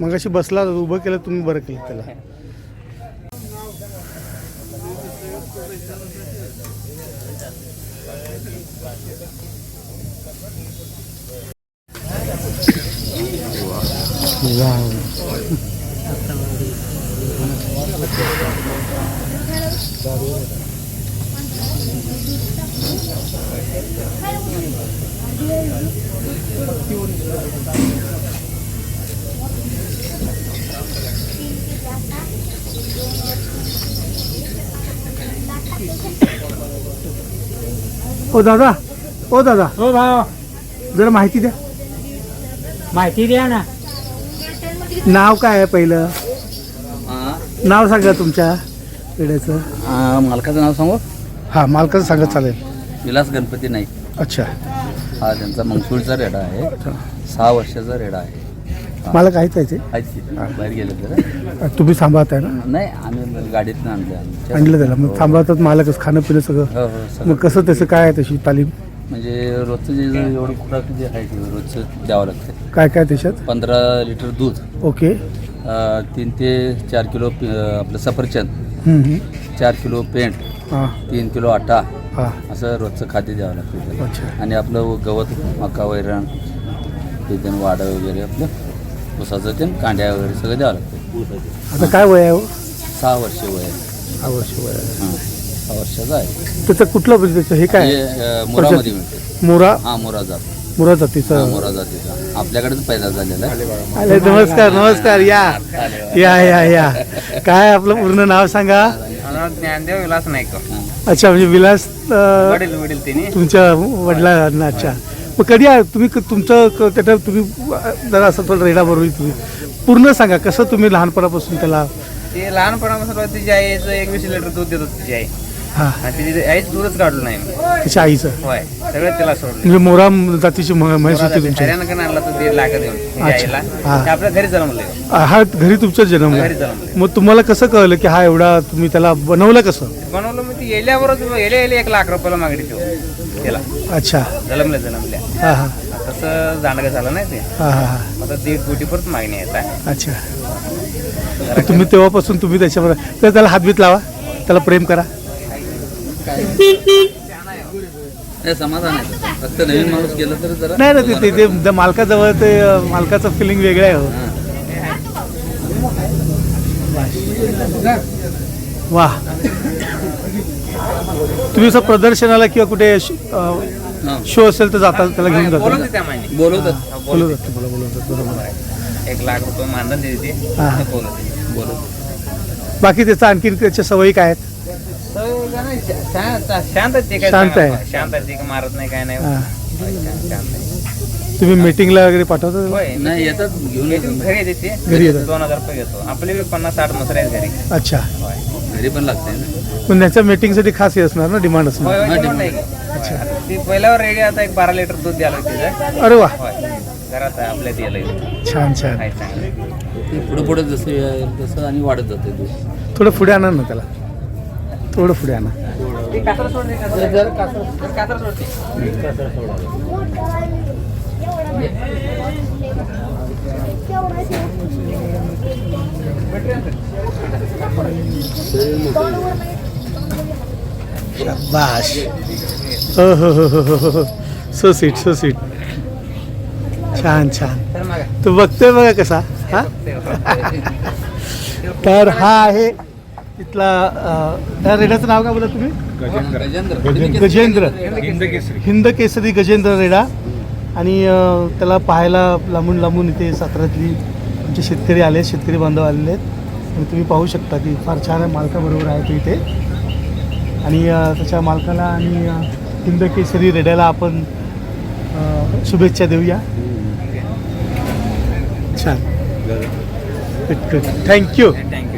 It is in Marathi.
मग अशी बसला उभं केलं तुम्ही बरं केलं त्याला. ओ दादा ओ दादा हो भाऊ. जरा माहिती द्या. माहिती द्या ना. नाव काय आहे पहिलं? नाव सांगा तुमच्या पेढ्याचं. मालकाचं नाव सांगू? हा मालकाचं सांगा चालेल. विलास गणपती नाईक. अच्छा. हा त्यांचा मंगसूळचा रेडा आहे. सहा वर्षाचा रेडा आहे. मालक आहेत आहे आहेत की बाहेर गेले तर तुम्ही सांभाळताय ना? नाही आम्ही गाडीतनं आणले. आमच्या आणलं त्याला. मग सांभाळतात मालकच खाणं पिणं सगळं. हो हो सगळं. मग कसं त्याचं काय आहे तशी तालीम? म्हणजे रोजचं जे जे एवढं खुराक जे आहे ते रोजचं द्यावं लागतं. काय काय त्याच्यात? पंधरा लिटर दूध. ओके. अं, तीन ते चार किलो पे- आपलं सफरचंद. हम्म, हम्म. चार किलो पेंट. हां. तीन किलो आटा. हां. असं रोजचं खाद्य द्यावं लागतं त्याला. अच्छा. आणि आपलं गवत मका वैरण ते त्यानं वाडं वगैरे आपलं उसाचं ते कांड्या वगैरे सगळं द्यावं लागतं. आता काय वय आहे? हो? सहा वर्ष वय आहे. सहा वर्ष वय आहे. हां सहा वर्षाचा आहे. त्याचं कुठलं म्हणजे त्याचं हे काय? हे अं, मोरामध्ये मिळते. मोरा? हा मोरा जात. मोरा हा जातीचं मोरा जातीचा. आपल्याकडेच पैदा झालेला आहे. आले नमस्कार नमस्कार या. या या या. काय आपलं पूर्ण नाव सांगा? ज्ञानदेव विलास नाईक अच्छा म्हणजे विलास अं, वडील वडील तिने तुमच्या वडिलांना अच्छा मग कधी आ- तुम्ही क- तुमचं क- त्याच्या तुम्ही अं, जरा असं थोडं रेडा बरोबर तुम्ही. पूर्ण सांगा कसं तुम्ही लहानपणापासून त्याला ते लहानपणापासून तिची आईचं एक वीस लिटर दूध देत होती तिची आई. हां. आणि तिची आईच दूधच काढलं नाही. त्याच्या आईचं. होय. सगळं तिला सोडलं. म्हणजे मोरा जातीची म्ह- म्हैस होती तुमची. हरियाणाकडे आणला तो दीड लाख देऊन तिच्या अच्छा. आईला. हा. ते आपल्या घरी जन्मले. हा घरी तुमचा घरी जन्मले. मग तुम्हाला कसं कळलं की हा एवढा तुम्ही त्याला बनवलं कसं? बनवलं मग ती येल्यावरच येल्या येल्या एक लाख रुपयाला मागणी देऊ तिला अच्छा. जन्मल्या जन्मल्या. हां हां. तसं दांडगं झालं नाही ते. हां हां हां. आता दीड कोटी परत मागणी येत आहे. अच्छा. मग तुम्ही तेव्हापासून तुम्ही त्याच्यावर तर त्याला हातबीत लावा. त्याला प्रेम करा. हे समाधान आहे. तसं. फक्त नवीन माणूस गेलं तर जरा नाही ना ते- ते ते त्या मालकाजवळ ते अं, मालकाचं फिलिंग वेगळं आहे हो. वा. तुम्ही असं प्रदर्शनाला किंवा कुठे हां. शो असेल तर जाता त्याला घेऊन जाता. बोलवतात. बोलत जातो मला बोलवतात बरोबर. आहे. एक लाख रुपये मानधन देते. ती हा. ते बोलवते. बोलवतात बाकी त्याचं आणखीन त्याच्या सवयी काय आहेत? शांत शांत आहे ते काय शांत सांगा. आहे. शांत आहे ते काय मारत नाही काय नाही. हां. शांत आहे. तुम्ही मीटिंगला वगैरे पाठवता? होय नाही येतात घेऊन येते, येतात. घरी येते घरी येतात. दोन हजार रुपये घेतो. आपले बी पन्नास साठ मसरे आहेत घरी. अच्छा. होय. घरी पण लागते ना. पण त्याच्या मीटिंगसाठी खास हे असणार ना डिमांड असणार. होय होय. नाही. ती पहिल्यावर रेडी आता एक बारा लिटर दूध द्यायला तिचं अरे वा. होय. घरात आहे, आपल्या द्यायला छान छान. आहे चांगलं. ते पुढे पुढे जसं येईल तसं आणि वाढत जाते दूध. थोडं पुढे आणा ना त्याला. थोडं पुढे आणा. शाबाश हो हो हो हो हो हो. सो स्वीट सो स्वीट छान छान. तू बघतोय बघा कसा? हा? तर हा आहे तिथला त्या रेड्याचं नाव काय बोला तुम्ही? गजेंद्र. गजेंद्र. हिंद केसरी गजेंद्र रेडा. आणि त्याला पाहायला लांबून लांबून इथे साताऱ्यातली आमचे शेतकरी आले आहेत शेतकरी बांधव आलेले आहेत. आणि तुम्ही पाहू शकता की फार छान मालकाबरोबर आहे तो इथे. आणि त्याच्या मालकाला आणि हिंद केसरी रेड्याला आपण शुभेच्छा देऊया. छान. Good good thank you thank you